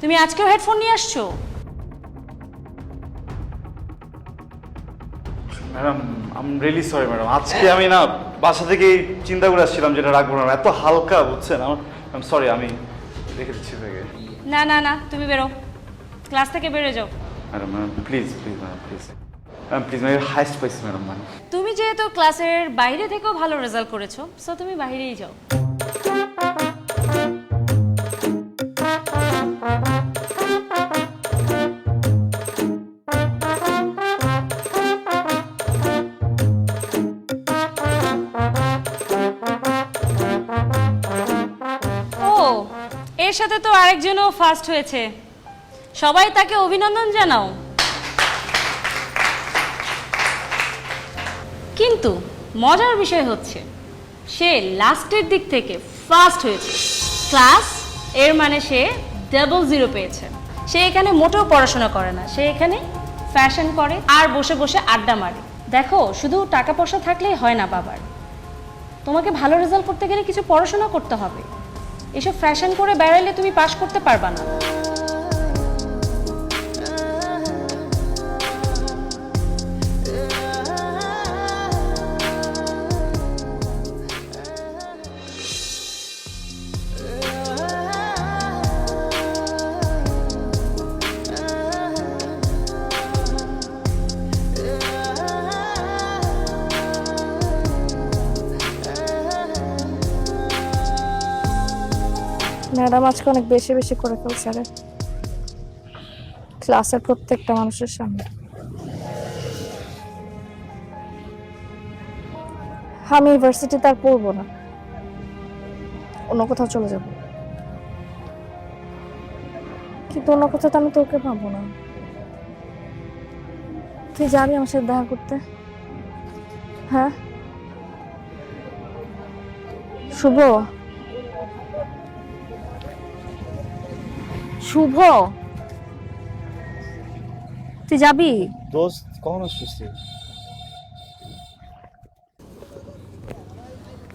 তুমি আজকেও হেডফোন নিয়ে আসছো? Madam I'm really sorry madam. আজকে আমি না বাসা থেকে চিন্তা করে আসছিলাম যেটা রাখব না। এত হালকা বুঝছেন? আমার আম সরি আমি রেখে দিচ্ছি থেকে না না না তুমি বেরো। ক্লাস থেকে বেরো যাও। Madam madam please please madam please highest পাইছি ম্যাডাম তুমি যেহেতু ক্লাসের বাইরে থেকেও ভালো রেজাল্ট করেছ সো তুমি বাইরেই যাও। সাথে তো আরেকজনও ফার্স্ট হয়েছে। সবাই তাকে অভিনন্দন জানাও। কিন্তু মজার বিষয় হচ্ছে, সে লাস্টের দিক থেকে ফার্স্ট হয়েছে। ক্লাস এর মানে সে ডাবল জিরো পেয়েছে। সে এখানে মোটেও পড়াশোনা করে না। সে এখানে ফ্যাশন করে আর বসে বসে আড্ডা মারে। দেখো, শুধু টাকা পয়সা থাকলেই হয় না বাবার। তোমাকে ভালো রেজাল্ট করতে গেলে কিছু পড়াশোনা করতে হবে। এসব ফ্যাশন করে বেড়াইলে তুমি পাশ করতে পারবা না। ম্যাডাম আজকে অনেক বেশি বেশি করে ফেলছে রে। ক্লাসের প্রত্যেকটা মানুষের সামনে। আমি ইউনিভার্সিটিতে আর পড়ব না। অন্য কোথাও চলে যাব। কিন্তু অন্য কোথাও তো আমি তোকে পাবো না। তুই যাবি আমার সাথে দেখা করতে? হ্যাঁ? শুভ? শুভ। তুই যাবি? দোস্ত কখন আসছিস তুই?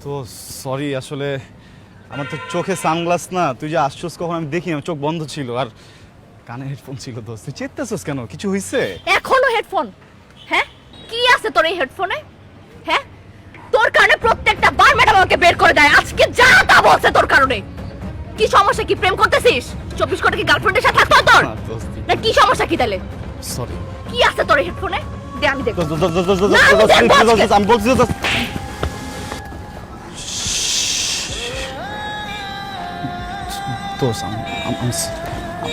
তো সরি আসলে আমার তো চোখে সানগ্লাস না। তুই যে আসছিস কখন আমি দেখি আমার চোখ বন্ধ ছিল। আর কানে হেডফোন ছিল দোস্ত। তুই চেতেছিস কেন? কিছু হইছে? এখনও হেডফোন? হ্যাঁ? কি আছে তোর এই হেডফোনে? হ্যাঁ? তোর কারণে প্রত্যেকটা বার ম্যাডাম আমাকে বের করে দেয়। আজকে যা তা বলছে তোর কারণে। কি সমস্যা? কি প্রেম করতেছিস? চব্বিশ ঘণ্টা কি গার্লফ্রেন্ডের সাথে থাকতো তোর? না, না কি সমস্যা কি তাহলে? সরি কি আছে তোর হেডফোনে দে আমি দেখব। না, আমি দেখব আজকে। আমি বলছি দোস্ত।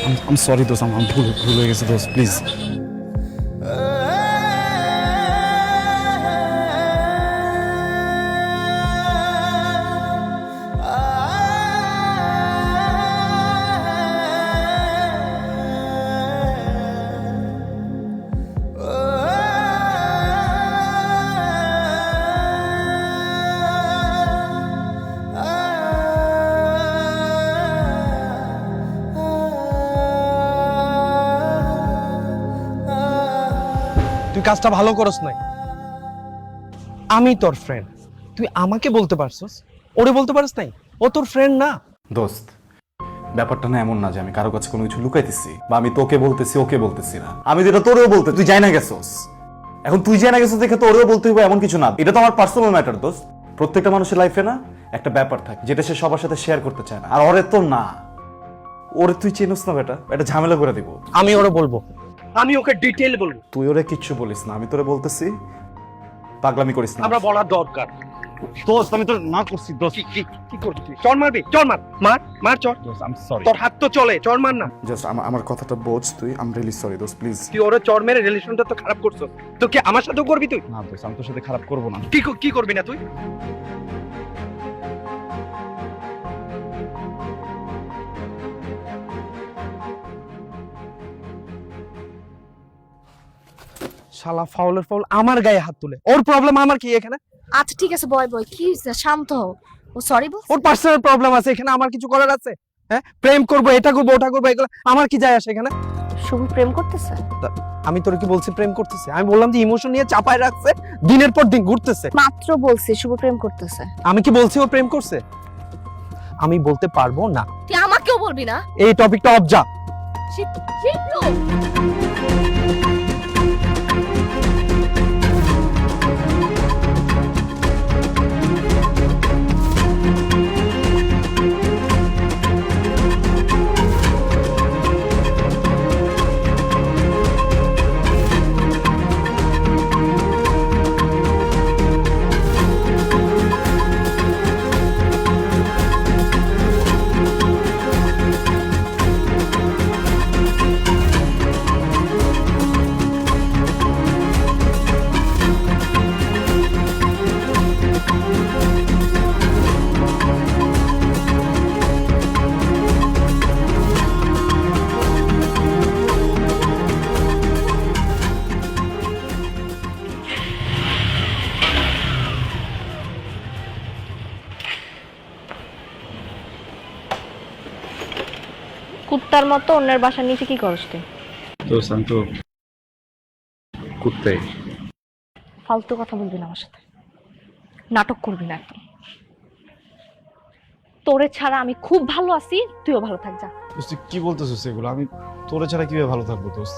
আমি আম সরি দোস্ত আম ভুল ভুল হয়ে গেছে দোস্ত প্লিজ কাজটা ভালো করস নাই। আমি তোর ফ্রেন্ড তুই আমাকে বলতে পারছস? ওরে বলতে পারস নাই? ও তোর ফ্রেন্ড না। দোস্ত ব্যাপারটা না এমন না যে আমি কারও কাছে কোনো কিছু লুকাইতেছি বা আমি তোকে বলতেছি ওকে বলতেছি না। আমি যেটা তোরেও বলতে তুই যাই না গেছস। এখন তুই যাই না গেছস দেখে তোরেও বলতে হইব এমন কিছু না। এটা তো আমার পার্সোনাল ম্যাটার দোস্ত। প্রত্যেকটা মানুষের লাইফে না একটা ব্যাপার থাকে যেটা সে সবার সাথে শেয়ার করতে চায় না। আর ওরে তো না। ওরে তুই চেনস না বেটা। এটা ঝামেলা করে দিব। আমি ওরে বলব। আমি ওকে ডিটেল বলব। তুই ওরে কিচ্ছু বলিস না আমি তোরে বলতেছি পাগলামি করিস না। আমরা বলার দরকার। দোস্ত আমি তোর না করছি দোস্ত। কি কি কি করবি তুই? চল মারবি? চল মার। মার মার চল দোস্ত আই এম সরি তোর হাত তো চলে চল মার না। জাস্ট আমার কথাটা বোঝ তুই আই এম রিয়েলি সরি দোস্ত প্লিজ তুই ওরে চর মেরে রিলেশনটা তো খারাপ করছ। তো কি আমার সাথেও করবি তুই? না দোস্ত আমি তোর সাথে খারাপ করব না। কি কি করবি না তুই? শালা ফাউলের ফাউল আমার গায়ে হাত তুলে। ওর প্রবলেম আমার কি এখানে? আচ্ছা ঠিক আছে বয় বয় কি হয়েছে? শান্ত হও। ও সরি বল ওর পার্সোনাল প্রবলেম আছে এখানে আমার কিছু করার আছে? হ্যাঁ? প্রেম করব এটা করব ওটা করব এগুলো আমার কি যায় আসে এখানে? শুভ প্রেম করতেছে? আমি তোর কি বলছি প্রেম করতেছে? আমি বললাম যে ইমোশন নিয়ে চাপায় রাখছে দিনের পর দিন ঘুরতেছে। মাত্র বলছি শুভ প্রেম করতেছে। আমি কি বলছি ও প্রেম করছে? আমি বলতে পারব না। তুই আমাকেও বলবি না? এই টপিকটা অফ যা শিপ- কুত্তার মতো অন্যের বাসার নিচে কি করস তুই? তো কুত্তাই। ফালতু কথা বলবি না আমার সাথে। নাটক করবি না একদম। তোরে ছাড়া আমি খুব ভালো আছি তুইও ভালো থাক যা। দোস্ত তুই কি বলতেছিস এগুলো? আমি তোরে ছাড়া কীভাবে ভালো থাকব দোস্ত?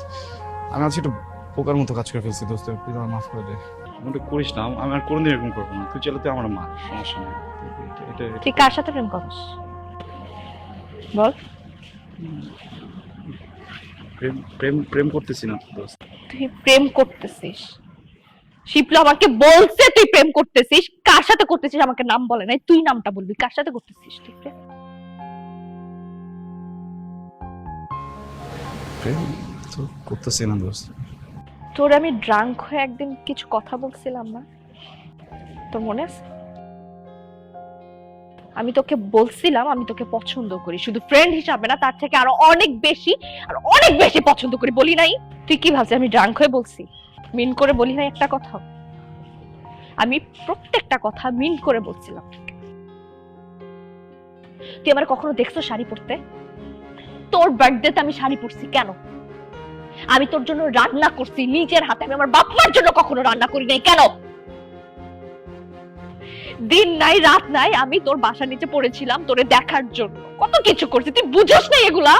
আমি আজকে একটু পোকার মতো কাজ করে ফেলছি দোস্ত। প্লিজ আমার মাফ করে দে। এমনটা করিস না আমি আর কোনোদিন এরকম করব না। তুই চাইলে তুই আমার মা সমস্যা নেই। তুই কার সাথে প্রেম করস? বল। প্রেম প্রেম প্রেম করতেছি না দোস্ত তুই প্রেম করতেছিস। শিপলু আমাকে বলছে তুই প্রেম করতেছিস। কার সাথে করতেছিস আমাকে নাম বলে নাই? তুই নামটা বলবি। কার সাথে করতেছিস তুই প্রেম? প্রেম তো করতেছি না দোস্ত। তোর আমি ড্রাঙ্ক হয়ে একদিন কিছু কথা বলছিলাম না। তোর মনে আছে? আমি তোকে বলছিলাম আমি তোকে পছন্দ করি। শুধু ফ্রেন্ড হিসাবে না, তার থেকে আরও অনেক বেশি, আর অনেক বেশি পছন্দ করি। বলি নাই? তুই কি ভাবছিস? আমি ড্রাঙ্ক হয়ে বলছি। মিন করে বলি নাই একটা কথা? আমি প্রত্যেকটা কথা মিন করে বলছিলাম। তুই আমার কখনো দেখছ শাড়ি পরতে? তোর বার্থডেতে আমি শাড়ি পরছি কেন? আমি তোর জন্য রান্না করছি, নিজের হাতে। আমি আমার বাপ মার জন্য কখনো রান্না করি নাই। কেন? দিন নাই, রাত নাই, আমি তোর বাসার নিচে পড়েছিলাম তোরে দেখার জন্য। কত কিছু করছি, তুই বুঝোস না এগুলা?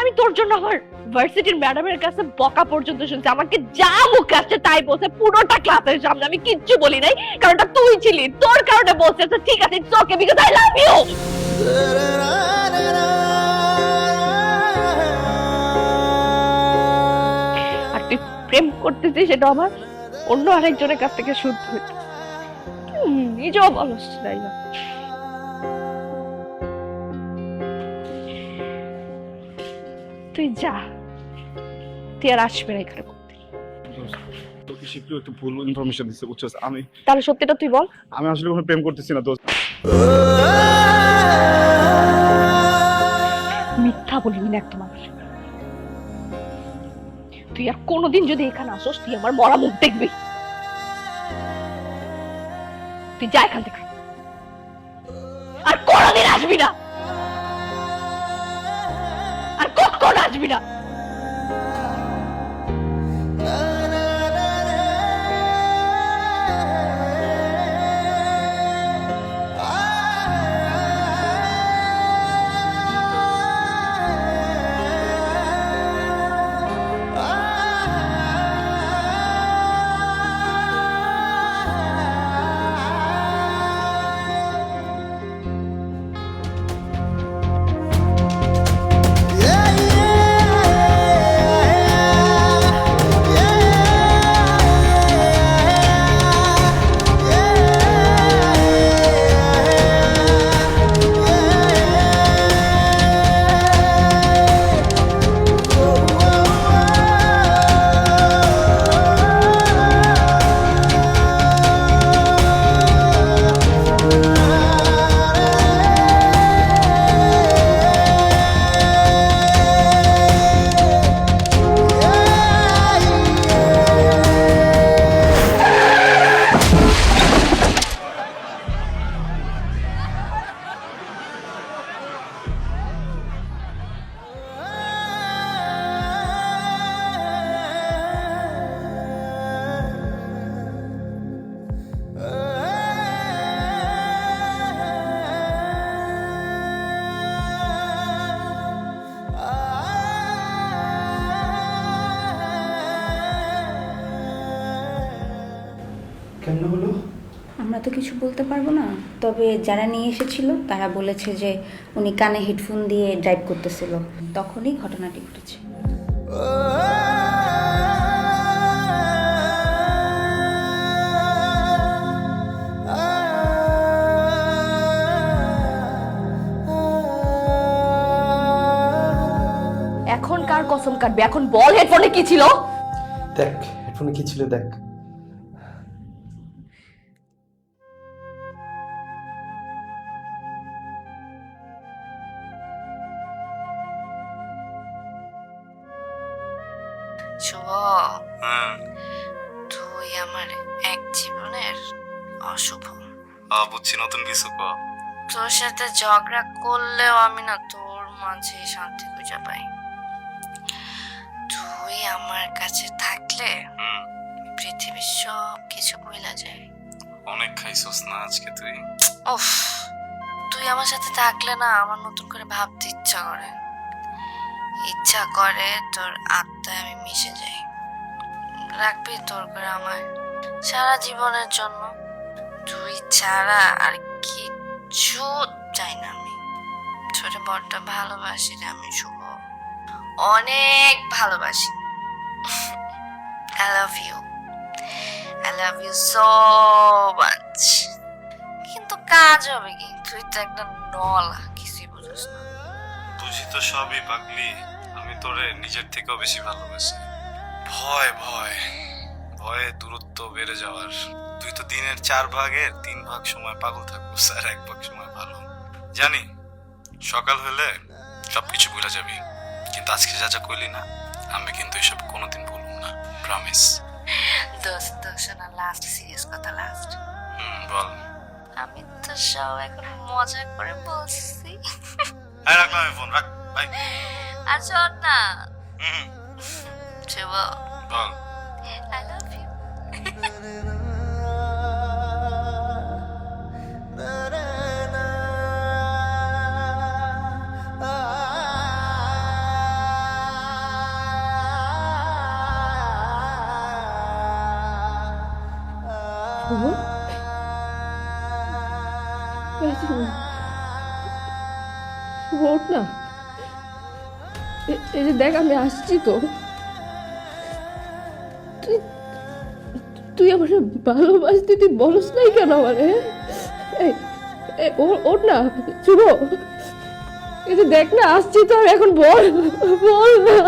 আমি তোর জন্য আমার ভার্সিটির ম্যাডামের কাছে বকা পর্যন্ত শুনছি। আমাকে যা মুখে আসছে তাই বলছে, পুরোটা ক্লাসের সামনে। আমি কিচ্ছু বলি নাই, কারণটা তুই ছিলি, তোর কারণে বলছে ঠিক আছে okay because I love you তুই প্রেম করতেছিস, সেটা আমার অন্য আরেকজনের কাছ থেকে শুদ্ধ হুম, নিজেও বলস তাই না। তুই যা তুই আর আসবে না এখানে করতে। দোস্ত তোকে শিখলেও একটু ভুল ইনফরমেশন দিচ্ছে বুঝছিস? আমি তাহলে সত্যিটা তুই বল। আমি আসলে কোনো প্রেম করতেছি না দোস্ত। মিথ্যা বলবি না একদম আমার। তুই আর কোনোদিন যদি এখানে আসোস, তুই আমার মরা মুখ দেখবি। তুই যা এখান থেকে। আর কোনোদিন আসবি না। আর কখন আসবি না। কেমন হলো? আমরা তো কিছু বলতে পারব না। তবে যারা নিয়ে এসেছিল তারা বলেছে যে উনি কানে হেডফোন দিয়ে ড্রাইভ করতেছিল। তখনই ঘটনাটি ঘটেছে। এখন কার কসম কাটবে? এখন বল হেডফোনে কি ছিল? দেখ হেডফোনে কি ছিল দেখ। সাথে ঝগড়া করলেও আমি না তোর মাঝে শান্তি খুঁজে পাই। তুই আমার কাছে থাকলে পৃথিবীর সব কিছু ভুলা যায় অনেক খাইছস না আজকে তুই? উফ তুই আমার সাথে থাকলে না আমার নতুন করে ভাবতে ইচ্ছা করে। ইচ্ছা করে তোর আত্মায় আমি মিশে যাই। রাখবি তোর করে আমায় সারা জীবনের জন্য। তুই ছাড়া আর কিচ্ছু চাই না আমি। ছোট বড়টা ভালোবাসি রে আমি, শুভ। অনেক ভালোবাসি। I love you I love you so much কিন্তু কাজ হবে কি? তুই তো একটা নলা, কিছুই বুঝিস না। বুঝি তো সবই পাগলি। আমি তোরে নিজের থেকেও বেশি ভালোবাসি। ভয় ভয়। ভয়ে দূরত্ব বেড়ে যাওয়ার তুই তো দিনের চার ভাগের তিন ভাগ সময় পাগল থাকব স্যার। এক ভাগ সময় ভালো। জানি সকাল হলে সবকিছু ভুলে যাবি কিন্তু আজকে যা যা করলি না আমি কিন্তু এসব কোনোদিন ভুলব না প্রমিস দোস্ত দোস্ত না লাস্ট সিরিয়াস কথা লাস্ট হুম বল। আমি তো সব এখন মজা করে বলছি। হ্যাঁ রাখলাম আমি ফোন রাখ বাই আর শোন না। হুম শুভ। বল। আই লাভ ইউ দেখ, আমি আসছি তো। তুই তুই আমার ভালোবাসতে তুই বলস নাই কেন আমারে? ওঠ না, শুভ। এই যে দেখ না, আসছি তো আমি এখন বল বল না।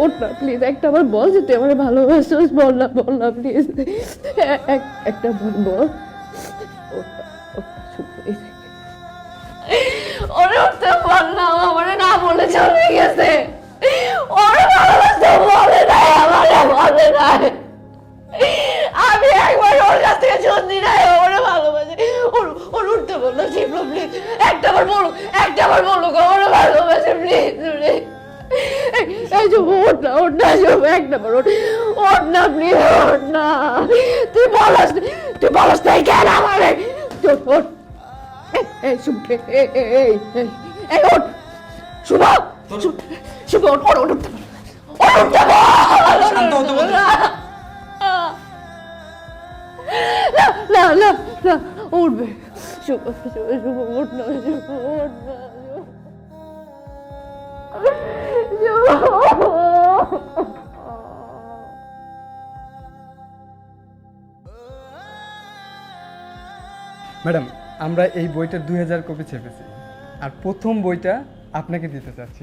ওঠ না প্লিজ একটা আমার বল যে তুই আমার ভালোবাসিস, বল না বল না প্লিজ একটা বল বল। আমি একবার ওর কাছ থেকে শুনছি নাই ওরে ভালোবাসে। ওর ওর উঠতে বলল প্লিজ একটা বার বলো একটা বার বলো গো ওরে ভালোবাসে প্লিজ প্লিজ এই যে ওঠ না ওঠ না শুভ একটা ওঠ ওঠ না প্লিজ ওঠ না। তুই বলস তুই বলস নাই কেন আমারে। ওঠ এই, এই শুভ এই এই এই এই এই ওঠ শুভ শুভ শুভ ওঠ ওঠ ওঠ ওঠ শান্ত হতে বল। না না না না উঠবে। শুভ শুভ শুভ ওঠ না শুভ ওঠ না। ম্যাডাম, আমরা এই বইটার দুই হাজার কপি ছেপেছি। আর প্রথম বইটা আপনাকে দিতে চাচ্ছি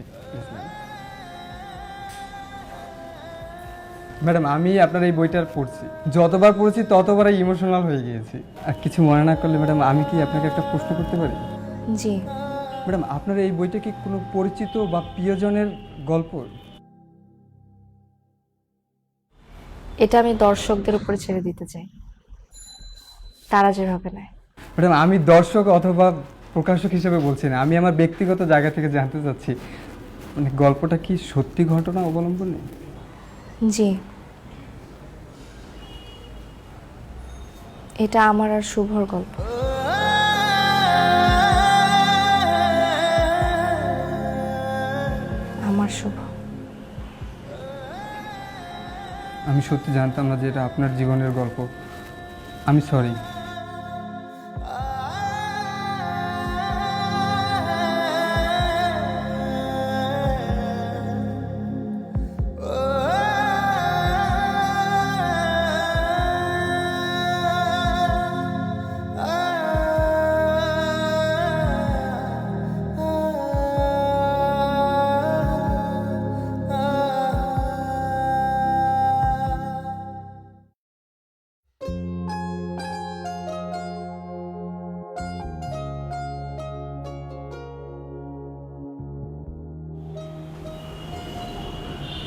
ম্যাডাম, আমি আপনার এই বইটার পড়ছি। যতবার পড়েছি ততবারই ইমোশনাল হয়ে গিয়েছি। আর কিছু মনে না করলে, ম্যাডাম, আমি কি আপনাকে একটা প্রশ্ন করতে পারি? জি। ম্যাডাম আপনার এই বইটা কি কোনো পরিচিত বা প্রিয়জনের গল্প? এটা আমি দর্শকদের উপরে ছেড়ে দিতে চাই। তারা যেভাবে নেয়। ম্যাডাম আমি দর্শক অথবা প্রকাশক হিসেবে বলছি না। আমি আমার ব্যক্তিগত জায়গা থেকে জানতে চাচ্ছি মানে গল্পটা কি সত্যি ঘটনা অবলম্বনে? জি। এটা আমার আর শুভর গল্প। আমি সত্যি জানতাম না যে এটা আপনার জীবনের গল্প। আমি সরি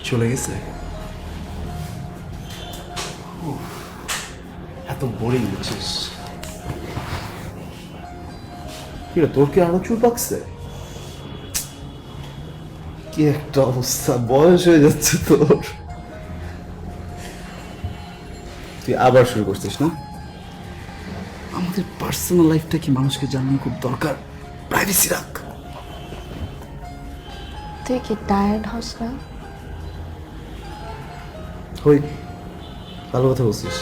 চলে গেছে? এত বোরিং বুঝছিস। কিরে তোর কি আরও চুল পাকছে? কি একটা অবস্থা বয়স হয়ে যাচ্ছে তোর। তুই আবার শুরু করছিস না? আমাদের পার্সোনাল লাইফটা কি মানুষকে জানানো খুব দরকার? প্রাইভেসি রাখ। তুই কি টায়ার্ড হস না? হই ভালো কথা বলছিস।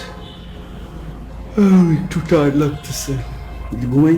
একটু টায়ার্ড লাগতেছে। ঘুমাই?